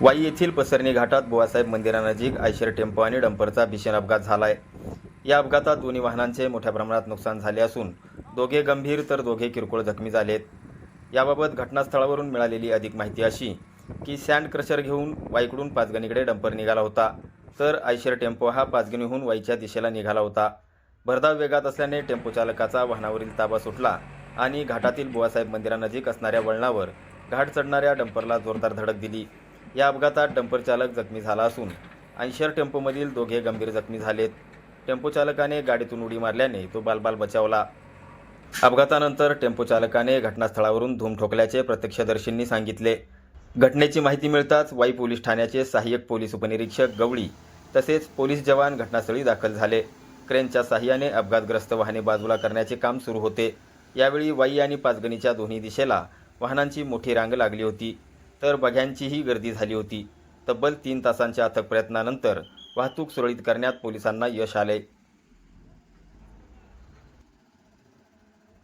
वाई येथील पसरणी घाटात बुवासाहेब मंदिरानजीक Eicher tempo आणि डंपरचा भीषण अपघात झाला आहे या अपघातात दोन्ही वाहनांचे मोठ्या प्रमाणात नुकसान झाले असून दोघे गंभीर तर दोघे किरकोळ जखमी झालेत. याबाबत घटनास्थळावरून मिळालेली अधिक माहिती अशी की सँड क्रशर घेऊन वाईकडून पाचगणीकडे डंपर निघाला होता. तर आयशर टेम्पो हा पाचगणीहून वाईच्या दिशेला निघाला होता. भरधाव वेगात असल्याने टेम्पो चालकाचा वाहनावरील ताबा सुटला आणि घाटातील बुवासाहेब मंदिरानजीक असणाऱ्या वळणावर घाट चढणाऱ्या डंपरला जोरदार धडक दिली. या अपघातात डंपर चालक जखमी झाला असून ऐंशर टेम्पोमधील दोघे गंभीर जखमी झालेत. टेम्पो चालकाने गाडीतून उडी मारल्याने तो बालबाल बचावला. अपघातानंतर टेम्पो चालकाने घटनास्थळावरून धूम ठोकल्याचे प्रत्यक्षदर्शींनी सांगितले. घटनेची माहिती मिळताच वाई पोलीस ठाण्याचे सहाय्यक पोलीस उपनिरीक्षक गवळी तसेच पोलीस जवान घटनास्थळी दाखल झाले. क्रेनच्या साह्याने अपघातग्रस्त वाहने बाजूला करण्याचे काम सुरू होते. यावेळी वाई आणि पाचगणीच्या दोन्ही दिशेला वाहनांची मोठी रांग लागली होती. तर बघ्यांचीही गर्दी झाली होती. तब्बल तीन तासांच्या अथक प्रयत्नानंतर वाहतूक सुरळीत करण्यात पोलिसांना यश आले.